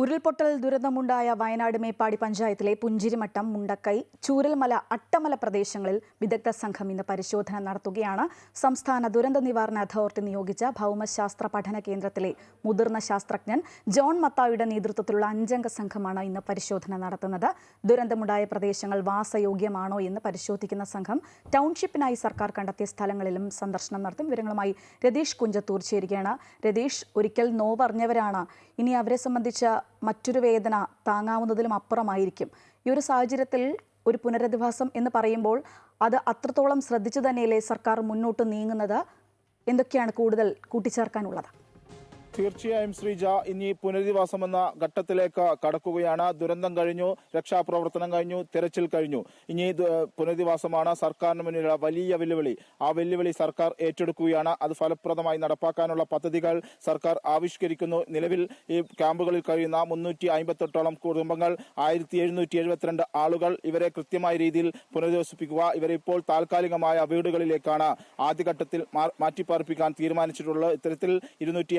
ഉരുൾപൊട്ടൽ ദുരന്തമുണ്ടായ വയനാട് മേപ്പാടി പഞ്ചായത്തിലെ പുഞ്ചിരിമട്ടം മുണ്ടക്കൈ ചൂരൽമല അട്ടമല പ്രദേശങ്ങളിൽ വിദഗ്ധ സംഘം ഇന്ന് പരിശോധന നടത്തുകയാണ്. സംസ്ഥാന ദുരന്ത നിവാരണ അതോറിറ്റി നിയോഗിച്ച ഭൗമശാസ്ത്ര പഠന കേന്ദ്രത്തിലെ മുതിർന്ന ശാസ്ത്രജ്ഞൻ ജോൺ മത്തായുടെ നേതൃത്വത്തിലുള്ള അഞ്ചംഗ സംഘമാണ് ഇന്ന് പരിശോധന നടത്തുന്നത്. ദുരന്തമുണ്ടായ പ്രദേശങ്ങൾ വാസയോഗ്യമാണോ എന്ന് പരിശോധിക്കുന്ന സംഘം ടൗൺഷിപ്പിനായി സർക്കാർ കണ്ടെത്തിയ സ്ഥലങ്ങളിലും സന്ദർശനം നടത്തും. വിവരങ്ങളുമായി രതീഷ് കുഞ്ചത്തൂർ ചേരുകയാണ്. രതീഷ് ഒരിക്കൽ നോവറിഞ്ഞവരാണ്. ഇനി അവരെ സംബന്ധിച്ച മറ്റൊരു വേദന താങ്ങാവുന്നതിലും അപ്പുറമായിരിക്കും. ഈ ഒരു സാഹചര്യത്തിൽ ഒരു പുനരധിവാസം എന്ന് പറയുമ്പോൾ അത് അത്രത്തോളം ശ്രദ്ധിച്ചു തന്നെയല്ലേ സർക്കാർ മുന്നോട്ട് നീങ്ങുന്നത്? എന്തൊക്കെയാണ് കൂടുതൽ കൂട്ടിച്ചേർക്കാനുള്ളത്? തീർച്ചയായും ശ്രീജ ഇനി പുനരധിവാസം എന്ന ഘട്ടത്തിലേക്ക് കടക്കുകയാണ്. ദുരന്തം കഴിഞ്ഞു രക്ഷാപ്രവർത്തനം കഴിഞ്ഞു തെരച്ചിൽ കഴിഞ്ഞു. ഇനി പുനരധിവാസമാണ് സർക്കാരിന് മുന്നിലുള്ള വലിയ വെല്ലുവിളി. ആ വെല്ലുവിളി സർക്കാർ ഏറ്റെടുക്കുകയാണ്. അത് ഫലപ്രദമായി നടപ്പാക്കാനുള്ള പദ്ധതികൾ സർക്കാർ ആവിഷ്കരിക്കുന്നു. നിലവിൽ ഈ ക്യാമ്പുകളിൽ കഴിയുന്ന മുന്നൂറ്റി അമ്പത്തെട്ടോളം കുടുംബങ്ങൾ ആയിരത്തി എഴുന്നൂറ്റി എഴുപത്തിരണ്ട് ആളുകൾ ഇവരെ കൃത്യമായ രീതിയിൽ പുനരധിവസിപ്പിക്കുക ഇവരെ ഇപ്പോൾ താൽക്കാലികമായ വീടുകളിലേക്കാണ് ആദ്യഘട്ടത്തിൽ മാറ്റിപ്പാർപ്പിക്കാൻ തീരുമാനിച്ചിട്ടുള്ളത്. ഇത്തരത്തിൽ ഇരുന്നൂറ്റി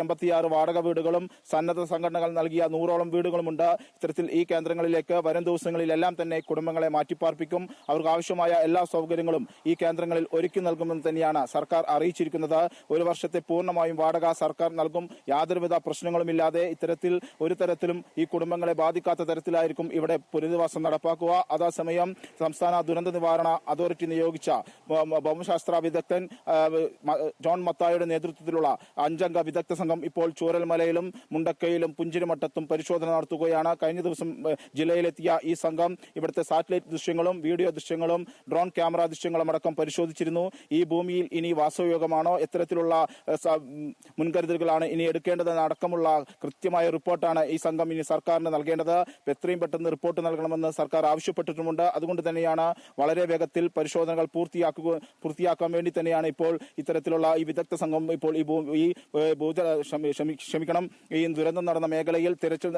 വാടക വീടുകളും സന്നദ്ധ സംഘടനകൾ നൽകിയ നൂറോളം വീടുകളുമുണ്ട്. ഇത്തരത്തിൽ ഈ കേന്ദ്രങ്ങളിലേക്ക് വരും ദിവസങ്ങളിലെല്ലാം തന്നെ കുടുംബങ്ങളെ മാറ്റിപ്പാർപ്പിക്കും. അവർക്ക് ആവശ്യമായ എല്ലാ സൗകര്യങ്ങളും ഈ കേന്ദ്രങ്ങളിൽ ഒരുക്കി നൽകുമെന്ന് തന്നെയാണ് സർക്കാർ അറിയിച്ചിരിക്കുന്നത്. ഒരു വർഷത്തെ പൂർണമായും വാടക സർക്കാർ നൽകും. യാതൊരുവിധ പ്രശ്നങ്ങളുമില്ലാതെ ഇത്തരത്തിൽ ഒരു തരത്തിലും ഈ കുടുംബങ്ങളെ ബാധിക്കാത്ത തരത്തിലായിരിക്കും ഇവിടെ പുനരധിവാസം നടപ്പാക്കുക. അതേസമയം സംസ്ഥാന ദുരന്ത നിവാരണ അതോറിറ്റി നിയോഗിച്ച ഭൗമശാസ്ത്ര വിദഗ്ധൻ ജോൺ മത്തായുടെ നേതൃത്വത്തിലുള്ള അഞ്ചംഗ വിദഗ്ധ സംഘം ഇപ്പോൾ ചൂരൽമലയിലും മുണ്ടക്കയിലും പുഞ്ചിരിമട്ടത്തും പരിശോധന നടത്തുകയാണ്. കഴിഞ്ഞ ദിവസം ജില്ലയിലെത്തിയ ഈ സംഘം ഇവിടുത്തെ സാറ്റലൈറ്റ് ദൃശ്യങ്ങളും വീഡിയോ ദൃശ്യങ്ങളും ഡ്രോൺ ക്യാമറ ദൃശ്യങ്ങളും അടക്കം പരിശോധിച്ചിരുന്നു. ഈ ഭൂമിയിൽ ഇനി വാസവയോഗമാണോ? എത്തരത്തിലുള്ള മുൻകരുതലുകളാണ് ഇനി എടുക്കേണ്ടതെന്ന് അടക്കമുള്ള കൃത്യമായ റിപ്പോർട്ടാണ് ഈ സംഘം ഇനി സർക്കാരിന് നൽകേണ്ടത്. എത്രയും പെട്ടെന്ന് റിപ്പോർട്ട് നൽകണമെന്ന് സർക്കാർ ആവശ്യപ്പെട്ടിട്ടുമുണ്ട്. അതുകൊണ്ട് തന്നെയാണ് വളരെ വേഗത്തിൽ പരിശോധനകൾ പൂർത്തിയാക്കുക പൂർത്തിയാക്കാൻ വേണ്ടി തന്നെയാണ് ഇപ്പോൾ ഇത്തരത്തിലുള്ള ഈ വിദഗ്ധ സംഘം ഇപ്പോൾ ഈ ഭൂ- ഈ ക്ഷമി- ക്ഷമിക്കണം. ഈ ദുരന്തം നടന്ന മേഖലയിൽ തിരച്ചിൽ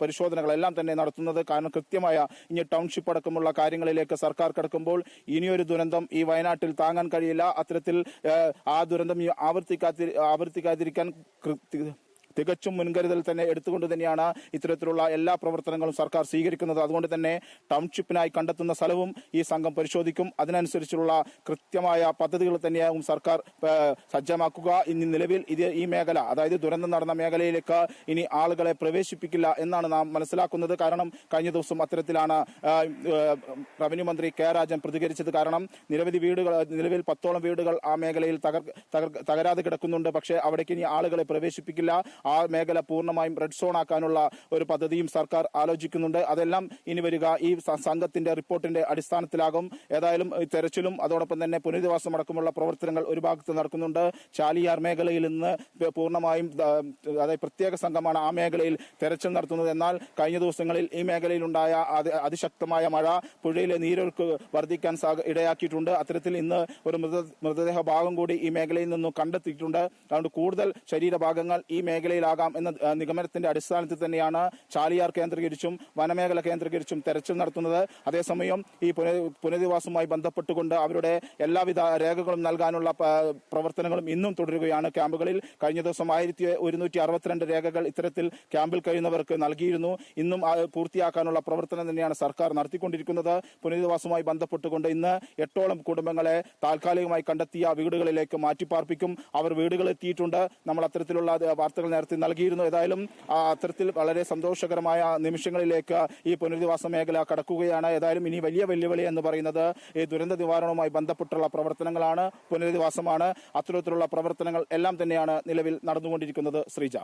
പരിശോധനകളെല്ലാം തന്നെ നടത്തുന്നത് കാരണം കൃത്യമായ ഇനി ടൗൺഷിപ്പ് അടക്കമുള്ള കാര്യങ്ങളിലേക്ക് സർക്കാർ കിടക്കുമ്പോൾ ഇനിയൊരു ദുരന്തം ഈ വയനാട്ടിൽ താങ്ങാൻ കഴിയില്ല. അത്തരത്തിൽ ആ ദുരന്തം ആവർത്തിക്കാതി ആവർത്തിക്കാതിരിക്കാൻ തികച്ചും മുൻകരുതൽ തന്നെ എടുത്തുകൊണ്ട് തന്നെയാണ് ഇത്തരത്തിലുള്ള എല്ലാ പ്രവർത്തനങ്ങളും സർക്കാർ സ്വീകരിക്കുന്നത്. അതുകൊണ്ട് തന്നെ ടൗൺഷിപ്പിനായി കണ്ടെത്തുന്ന സ്ഥലവും ഈ സംഘം പരിശോധിക്കും. അതിനനുസരിച്ചുള്ള കൃത്യമായ പദ്ധതികൾ തന്നെയാകും സർക്കാർ സജ്ജമാക്കുക. ഇനി നിലവിൽ ഇത് ഈ മേഖല അതായത് ദുരന്തം നടന്ന മേഖലയിലേക്ക് ഇനി ആളുകളെ പ്രവേശിപ്പിക്കില്ല എന്നാണ് നാം മനസ്സിലാക്കുന്നത്. കാരണം കഴിഞ്ഞ ദിവസം അത്തരത്തിലാണ് റവന്യൂ മന്ത്രി കെ രാജൻ പ്രതികരിച്ചത്. കാരണം നിരവധി വീടുകൾ നിലവിൽ പത്തോളം വീടുകൾ ആ മേഖലയിൽ തകരാതെ കിടക്കുന്നുണ്ട്. പക്ഷേ അവിടേക്ക് ഇനി ആളുകളെ പ്രവേശിപ്പിക്കില്ല. ആ മേഖല പൂർണമായും റെഡ് സോൺ ആക്കാനുള്ള ഒരു പദ്ധതിയും സർക്കാർ ആലോചിക്കുന്നുണ്ട്. അതെല്ലാം ഇനി വരിക. ഈ സംഘത്തിന്റെ റിപ്പോർട്ടിന്റെ അടിസ്ഥാനത്തിലാകും. ഏതായാലും തെരച്ചിലും അതോടൊപ്പം തന്നെ പുനരധിവാസം അടക്കമുള്ള പ്രവർത്തനങ്ങൾ ഒരു ഭാഗത്ത് നടക്കുന്നുണ്ട്. ചാലിയാർ മേഖലയിൽ നിന്ന് പൂർണമായും അതായത് പ്രത്യേക സംഘമാണ് ആ മേഖലയിൽ തെരച്ചിൽ നടത്തുന്നത്. എന്നാൽ കഴിഞ്ഞ ദിവസങ്ങളിൽ ഈ മേഖലയിലുണ്ടായ അതി- അതിശക്തമായ മഴ പുഴയിലെ നീരൊഴുക്ക് വർദ്ധിക്കാൻ ഇടയാക്കിയിട്ടുണ്ട്. അത്തരത്തിൽ ഇന്ന് ഒരു മൃത മൃതദേഹ ഭാഗം കൂടി ഈ മേഖലയിൽ നിന്നും കണ്ടെത്തിയിട്ടുണ്ട്. അതുകൊണ്ട് കൂടുതൽ ശരീരഭാഗങ്ങൾ ഈ മേഖലയിലാകാം എന്ന നിഗമനത്തിന്റെ അടിസ്ഥാനത്തിൽ തന്നെയാണ് ചാലിയാർ കേന്ദ്രീകരിച്ചും വനമേഖല കേന്ദ്രീകരിച്ചും തെരച്ചിൽ നടത്തുന്നത്. അതേസമയം ഈ പുന- പുനരധിവാസവുമായി ബന്ധപ്പെട്ടുകൊണ്ട് അവരുടെ എല്ലാവിധ രേഖകളും നൽകാനുള്ള പ്രവർത്തനങ്ങളും ഇന്നും തുടരുകയാണ്. ക്യാമ്പുകളിൽ കഴിഞ്ഞ ദിവസം ആയിരത്തി ഒരുന്നൂറ്റി അറുപത്തിരണ്ട് രേഖകൾ ഇത്തരത്തിൽ ക്യാമ്പിൽ കഴിയുന്നവർക്ക് നൽകിയിരുന്നു. ഇന്നും പൂർത്തിയാക്കാനുള്ള പ്രവർത്തനം തന്നെയാണ് സർക്കാർ നടത്തിക്കൊണ്ടിരിക്കുന്നത്. പുനരധിവാസവുമായി ബന്ധപ്പെട്ടുകൊണ്ട് ഇന്ന് എട്ടോളം കുടുംബങ്ങളെ താൽക്കാലികമായി കണ്ടെത്തിയ വീടുകളിലേക്ക് മാറ്റിപ്പാർപ്പിക്കും. അവർ വീടുകൾ എത്തിയിട്ടുണ്ട്. നമ്മൾ അത്തരത്തിലുള്ള വാർത്തകൾ നേരത്തെ നൽകിയിരുന്നു. ഏതായാലും അത്തരത്തിൽ വളരെ സന്തോഷകരമായ നിമിഷങ്ങളിലേക്ക് ഈ പുനരധിവാസ മേഖല കടക്കുകയാണ്. ഏതായാലും ഇനി വലിയ വെല്ലുവിളി എന്ന് പറയുന്നത് ഈ ദുരന്ത നിവാരണവുമായി ബന്ധപ്പെട്ടുള്ള പ്രവർത്തനങ്ങളാണ് പുനരധിവാസമാണ്. അത്തരത്തിലുള്ള പ്രവർത്തനങ്ങൾ എല്ലാം തന്നെയാണ് നിലവിൽ നടന്നുകൊണ്ടിരിക്കുന്നത്. ശ്രീജ.